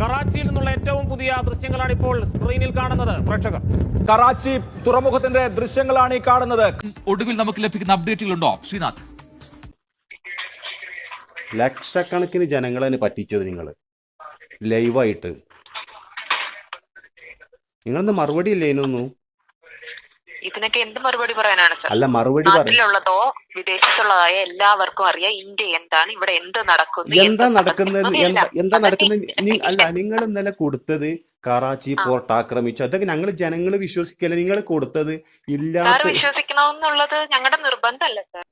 കറാച്ചിയിൽ നിന്നുള്ള ഏറ്റവും പുതിയ ദൃശ്യങ്ങളാണ് ഇപ്പോൾ സ്ക്രീനിൽ കാണുന്നത്. പ്രേക്ഷകർ. കറാച്ചി തുറമുഖത്തിന്റെ ദൃശ്യങ്ങളാണ് ഈ കാണുന്നത്. ഒടുവിൽ നമുക്ക് ലഭിക്കുന്ന അപ്ഡേറ്റുകളുണ്ടോ? ശ്രീനാഥ്. ലക്ഷക്കണക്കിന് ജനങ്ങളെ പറ്റിച്ചത് നിങ്ങൾ ലൈവായിട്ട്. നിങ്ങളൊന്ന് മറുപടി ഇല്ലേ ഇതിനൊന്നും ഇതിനൊക്കെ എന്ത് മറുപടി പറയാനാണ് സർ? അല്ല മറുപടി പറ നാട്ടിലുള്ളതോ വിദേശത്തുള്ളതായ എല്ലാവർക്കും അറിയാം ഇന്ത്യ എന്താണ് ഇവിടെ എന്ത് നടക്കുന്നു എന്താ നടക്കുന്നത്? നടക്കുന്നു എന്താ നടക്കുന്നത്? അല്ല നിങ്ങൾ ഇന്നലെ കൊടുത്തത് കറാച്ചി പോർട്ട് ആക്രമിച്ചു. അതൊക്കെ ഞങ്ങൾ ജനങ്ങൾ വിശ്വസിക്കല്ല നിങ്ങൾ കൊടുത്തത്? ഇല്ല വിശ്വസിക്കണമെന്നുള്ളത് ഞങ്ങളുടെ നിർബന്ധമല്ല സർ?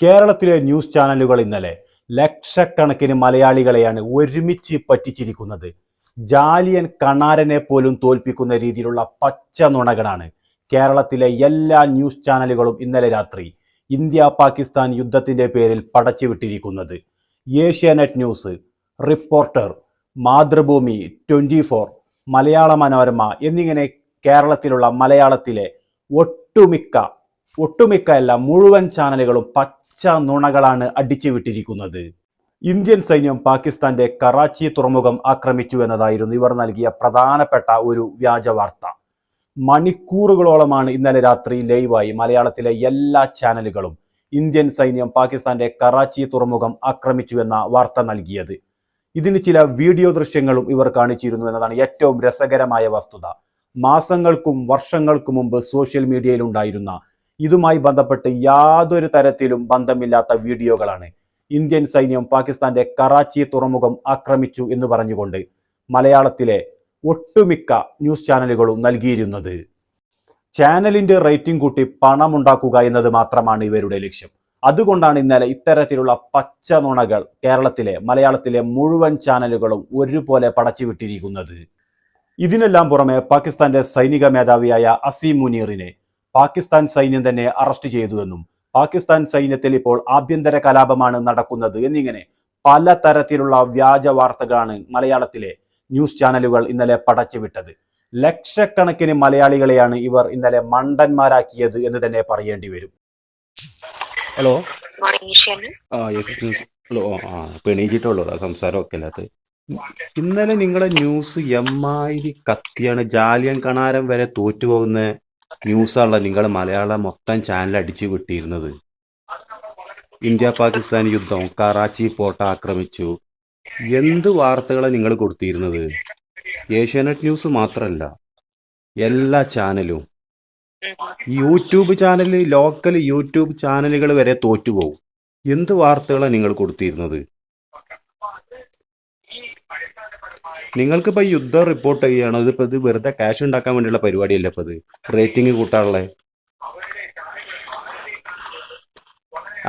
കേരളത്തിലെ ന്യൂസ് ചാനലുകൾ ഇന്നലെ ലക്ഷക്കണക്കിന് മലയാളികളെയാണ് ഒരുമിച്ച് പറ്റിച്ചിരിക്കുന്നത്. ജാലിയൻ കണാരനെ പോലും തോൽപ്പിക്കുന്ന രീതിയിലുള്ള പച്ച നുണകളാണ് കേരളത്തിലെ എല്ലാ ന്യൂസ് ചാനലുകളും ഇന്നലെ രാത്രി ഇന്ത്യ പാകിസ്ഥാൻ യുദ്ധത്തിന്റെ പേരിൽ പടച്ചുവിട്ടിരിക്കുന്നത്. Asianet news reporter Mathrubhumi twenty four Malayala Manorama എന്നിങ്ങനെ കേരളത്തിലുള്ള മലയാളത്തിലെ ഒട്ടുമിക്ക ഒട്ടുമിക്ക അല്ല മുഴുവൻ ചാനലുകളും പച്ച നുണകളാണ് അടിച്ചുവിട്ടിരിക്കുന്നത്. ഇന്ത്യൻ സൈന്യം പാകിസ്ഥാന്റെ കറാച്ചി തുറമുഖം ആക്രമിച്ചു എന്നതായിരുന്നു ഇവർ നൽകിയ പ്രധാനപ്പെട്ട ഒരു വ്യാജ വാർത്ത. മണിക്കൂറുകളോളമാണ് ഇന്നലെ രാത്രി ലൈവായി മലയാളത്തിലെ എല്ലാ ചാനലുകളും ഇന്ത്യൻ സൈന്യം പാകിസ്ഥാന്റെ കറാച്ചി തുറമുഖം ആക്രമിച്ചു എന്ന വാർത്ത നൽകിയത്. ഇതിന് ചില വീഡിയോ ദൃശ്യങ്ങളും ഇവർ കാണിച്ചിരുന്നു എന്നതാണ് ഏറ്റവും രസകരമായ വസ്തുത. മാസങ്ങൾക്കും വർഷങ്ങൾക്കും മുമ്പ് സോഷ്യൽ മീഡിയയിൽ ഉണ്ടായിരുന്ന ഇതുമായി ബന്ധപ്പെട്ട് യാതൊരു തരത്തിലും ബന്ധമില്ലാത്ത വീഡിയോകളാണ് ഇന്ത്യൻ സൈന്യം പാകിസ്ഥാന്റെ കറാച്ചി തുറമുഖം ആക്രമിച്ചു എന്ന് പറഞ്ഞുകൊണ്ട് മലയാളത്തിലെ ഒട്ടുമിക്ക ന്യൂസ് ചാനലുകളും നൽകിയിരുന്നത്. ചാനലിന്റെ റേറ്റിംഗ് കൂട്ടി പണമുണ്ടാക്കുക എന്നത് മാത്രമാണ് ഇവരുടെ ലക്ഷ്യം. അതുകൊണ്ടാണ് ഇന്നലെ ഇത്തരത്തിലുള്ള പച്ച നുണകൾ കേരളത്തിലെ മലയാളത്തിലെ മുഴുവൻ ചാനലുകളും ഒരുപോലെ പടച്ചുവിട്ടിരിക്കുന്നത്. ഇതിനെല്ലാം പുറമെ പാകിസ്ഥാന്റെ സൈനിക മേധാവിയായ അസീം മുനീറിനെ പാകിസ്ഥാൻ സൈന്യം തന്നെ അറസ്റ്റ് ചെയ്തുവെന്നും പാകിസ്ഥാൻ സൈന്യത്തിൽ ഇപ്പോൾ ആഭ്യന്തര കലാപമാണ് നടക്കുന്നത് എന്നിങ്ങനെ പല തരത്തിലുള്ള വ്യാജ വാർത്തകളാണ് മലയാളത്തിലെ ന്യൂസ് ചാനലുകൾ ഇന്നലെ പടച്ചുവിട്ടത് ലക്ഷക്കണക്കിന് മലയാളികളെയാണ് ഇവർ ഇന്നലെ മണ്ടന്മാരാക്കിയത് എന്ന് തന്നെ പറയേണ്ടി വരും. ഹലോ? ആ ഹലോ ആ പെണീച്ചിട്ടുള്ളൂ. സംസാരമൊക്കെ അല്ലാത്ത ഇന്നലെ നിങ്ങളെ ന്യൂസ് എമ്മാതിരി കത്തിയാണ്. ജാലിയൻ കണാരം വരെ തോറ്റുപോകുന്ന ന്യൂസാണല്ലോ നിങ്ങൾ മലയാളം മൊത്തം ചാനൽ അടിച്ചു വിട്ടിരുന്നത്. ഇന്ത്യ പാകിസ്ഥാൻ യുദ്ധം കറാച്ചി പോർട്ട് ആക്രമിച്ചു. എന്ത് വാർത്തകളാണ് നിങ്ങൾ കൊടുത്തിരുന്നത്? ഏഷ്യാനെറ്റ് ന്യൂസ് മാത്രമല്ല എല്ലാ ചാനലും. യൂട്യൂബ് ചാനൽ ലോക്കൽ യൂട്യൂബ് ചാനലുകൾ വരെ തോറ്റുപോകും എന്ത് വാർത്തകളാണ് നിങ്ങൾ കൊടുത്തിരുന്നത്? നിങ്ങൾക്കിപ്പോ യുദ്ധം റിപ്പോർട്ട് ചെയ്യണോ ഇതിപ്പോ ഇത് വെറുതെ ക്യാഷ് ഉണ്ടാക്കാൻ വേണ്ടിയുള്ള പരിപാടിയല്ല ഇപ്പൊ ഇത്? റേറ്റിംഗ് കൂട്ടാനുള്ള.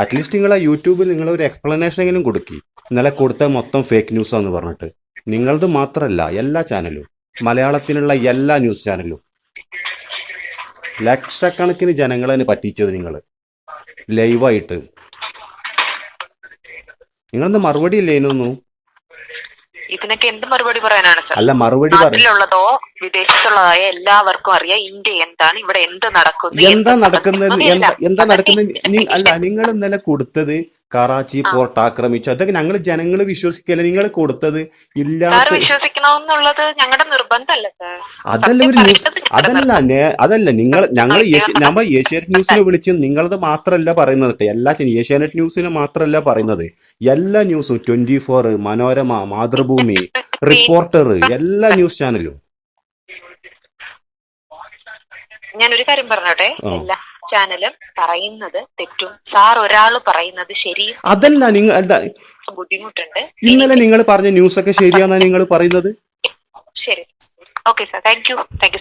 അറ്റ്ലീസ്റ്റ് നിങ്ങൾ യൂട്യൂബിൽ നിങ്ങൾ ഒരു എക്സ്പ്ലനേഷൻ എങ്കിലും കൊടുക്കി. ഇന്നലെ കൊടുത്ത മൊത്തം ഫേക്ക് ന്യൂസ് എന്ന് പറഞ്ഞിട്ട്. നിങ്ങളത് മാത്രമല്ല എല്ലാ ചാനലും മലയാളത്തിലുള്ള എല്ലാ ന്യൂസ് ചാനലും ലക്ഷക്കണക്കിന് ജനങ്ങളെ പറ്റിച്ചത് നിങ്ങൾ ലൈവായിട്ട് നിങ്ങളൊന്ന് മറുപടി ഇല്ലേ ഇതിനൊന്നും ഇതിനൊക്കെ എന്ത് മറുപടി പറയാനാണ് അല്ല മറുപടി നാട്ടിലുള്ളതോ വിദേശത്തുള്ളതായ എല്ലാവർക്കും അറിയാം ഇന്ത്യ എന്താണ് ഇവിടെ എന്ത് നടക്കുന്നു എന്താ നടക്കുന്നത്? എന്താ. നടക്കുന്നത്? അല്ല നിങ്ങൾ ഇന്നലെ കൊടുത്തത് കറാച്ചി പോർട്ട് ആക്രമിച്ചു. അതൊക്കെ ഞങ്ങൾ ജനങ്ങൾ വിശ്വസിക്കല്ലേ? നിങ്ങൾ കൊടുത്തത് ഇല്ല ഇല്ലാത്ത വിശ്വസിക്കണമെന്നുള്ളത് ഞങ്ങളുടെ നിർബന്ധമല്ല അതല്ല ഒരു ന്യൂസ് അതല്ല അതല്ല നിങ്ങൾ ഞങ്ങൾ നമ്മൾ ഏഷ്യാനെറ്റ് ന്യൂസിനെ വിളിച്ച് നിങ്ങളത് മാത്രമല്ല പറയുന്നത്. എല്ലാ ഏഷ്യാനെറ്റ് ന്യൂസിനെ മാത്രമല്ല പറയുന്നത്. എല്ലാ ന്യൂസും twenty four Manorama Mathrubhumi reporter എല്ലാ ന്യൂസ് ചാനലും. ഞാൻ ഒരു കാര്യം പറഞ്ഞോട്ടെ. എല്ലാ ചാനലും പറയുന്നത് തെറ്റും. സാർ ഒരാൾ പറയുന്നത് ശരി അതല്ല നിങ്ങൾ ബുദ്ധിമുട്ടുണ്ട്. ഇന്നലെ നിങ്ങൾ പറഞ്ഞ ന്യൂസ് ഒക്കെ ശരിയാണെന്നാണ് നിങ്ങൾ പറയുന്നത്? ശരി. Okay sir. Thank you. Thank you.